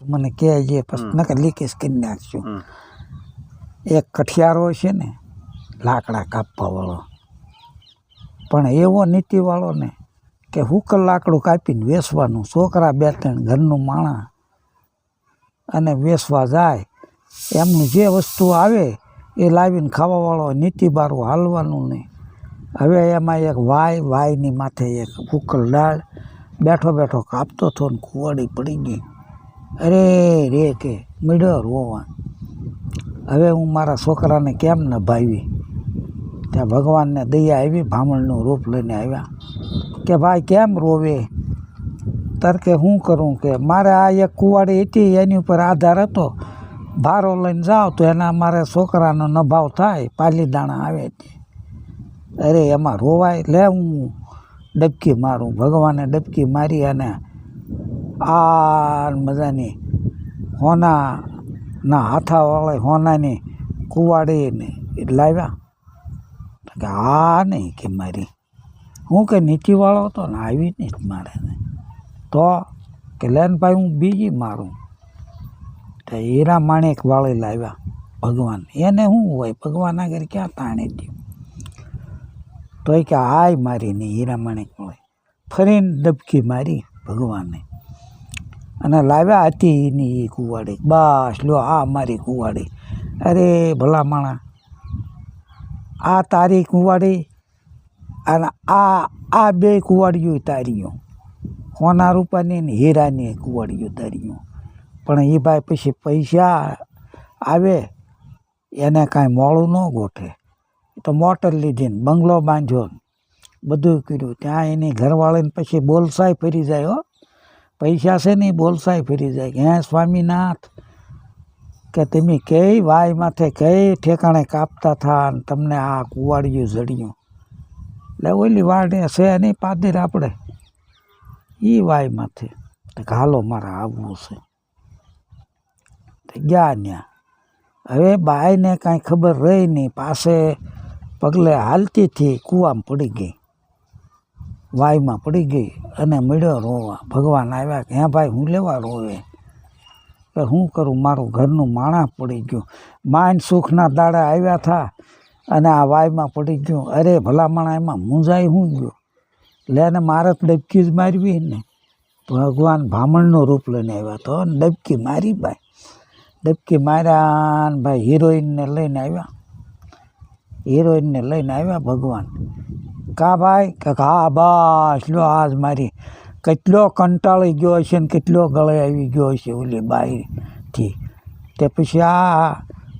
મને કહેજે પછી નકર લીકેજ કરી નાખશું એક કઠિયારો છે ને લાકડા કાપવા વાળો. પણ એવો નીતિવાળો ને કે હુકલ લાકડું કાપીને વેસવાનું. છોકરા બે ત્રણ ઘરનું માણા અને વેસવા જાય. એમનું જે વસ્તુ આવે એ લાવીને ખાવાવાળો નીતિ બારું હાલવાનું નહીં. હવે એમાં એક વાય વાયની માથે એક હુકલ દાળ બેઠો બેઠો કાપતો હતો ને કુવાડી પડી ગઈ. અરે રે કે મિડર રોવા. હવે હું મારા છોકરાને કેમ ન ભાવી ત્યાં ભગવાનને દયા આવી ભામણનું રૂપ લઈને આવ્યા. કે ભાઈ, કેમ રોવે? તરકે હું કરું કે મારે આ એક કુવાડી હતી, એની ઉપર આધાર હતો. ભારો લઈને જાઓ તો એના મારે છોકરાનો નભાવ થાય, પાલી દાણા આવે છે અરે, એમાં રોવાય? લે હું ડબકી મારું, ભગવાને ડબકી મારી અને આ મજાની. હોના ના હાથાવાળા હોનાની કુવાડીને લાવ્યા. કે આ નહીં કે મારી. હું કે નીચીવાળો હતો ને આવી નહીં મારે તો કે લેન ભાઈ હું બીજી મારું. તો હીરા માણેક વાળી લાવ્યા ભગવાન. એને શું હોય? ભગવાન આગળ ક્યાં તાણે તો તોય કે આય મારી નહીં હીરા માણેક વાળી. ફરીને ડબકી મારી ભગવાને. અને લાવ્યા હતી એની એ કુવાડી બસ લો આ મારી કુવાડી અરે, ભલા માણા. આ તારી કુવાડી અને આ આ બે કુવાડીઓ તારીઓ. હોના રૂપાની ને હીરાની કુવાડીઓ તારીઓ. પણ એ ભાઈ પછી પૈસા આવે, એને કાંઈ મોડું ન ગોઠે. તો મોટર લીધી ને બંગલો બાંધ્યો ને. બધું કર્યું. ત્યાં એની ઘરવાળીને પછી બોલસાય ફરી જાય, હો. પૈસા છે ને ઈ બોલસાય ફરી જાય કે, હે સ્વામીનાથ, કે તમે કઈ વાય માથે કઈ ઠેકાણે કાપતા થા ને તમને આ કુવાડિયું જડ્યું? એટલે ઓલી વાડે છે નહીં પાદર આપણે એ વાય માથે. હાલો, મારે આવવું છે. ગયા ત્યાં હવે બાઈને કાંઈ ખબર રહી નહીં પાસે પગલે હાલતી હતી કૂવામાં પડી ગઈ. વાયમાં પડી ગઈ અને મળ્યો રોવા. ભગવાન આવ્યા કે, હે ભાઈ, હું લેવા રોવે? હું કરું? મારું ઘરનું માણા પડી ગયું. માઇન સુખના દાડા આવ્યા થા અને આ વાયમાં પડી ગયું. અરે, ભલા એમાં મૂંઝાઈ હું ગયો? લે, ને મારે ડબકી જ મારવી ને. ભગવાન ભામણનું રૂપ લઈને આવ્યા તો ડબકી મારી ભાઈ ડબકી માર્યા ભાઈ હિરોઈનને લઈને આવ્યા. હિરોઈનને લઈને આવ્યા ભગવાન. કા ભાઈ કે હા બસ લો આજ મારી. કેટલો કંટાળી ગયો હશે ને કેટલો ગળે આવી ગયો હશે ઓલી બાઈથી તે પછી આ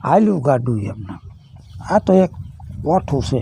હાલ્યું ગાડું એમને. આ તો એક ઓઠું છે.